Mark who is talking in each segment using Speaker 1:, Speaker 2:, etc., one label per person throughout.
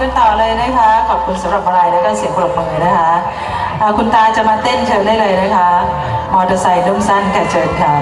Speaker 1: กันต่อเลยนะคะ ขอบคุณสำหรับอะไรแล้วก็เสียงปรบมือนะคะคุณตาจะมาเต้นเชิญได้เลยนะคะ มอเตอร์ไซค์ด้มสั้นแค่เชิญค่ะ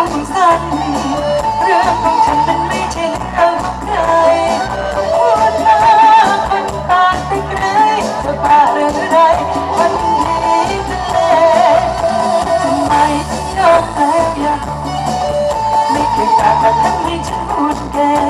Speaker 1: องงฉัน เรื่องของฉันมันไม่ใช่เรื่องของใครพูดมาคนตาติดเรื่จะพาเรื่อไรวันนี้จะเลทำไมยอมแล้วยังไม่เคยอยากจะทำให้ฉันพูดแก่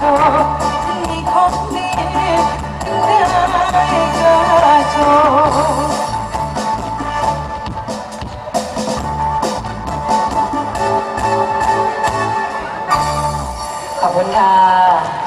Speaker 1: ขอบคุณค่ะ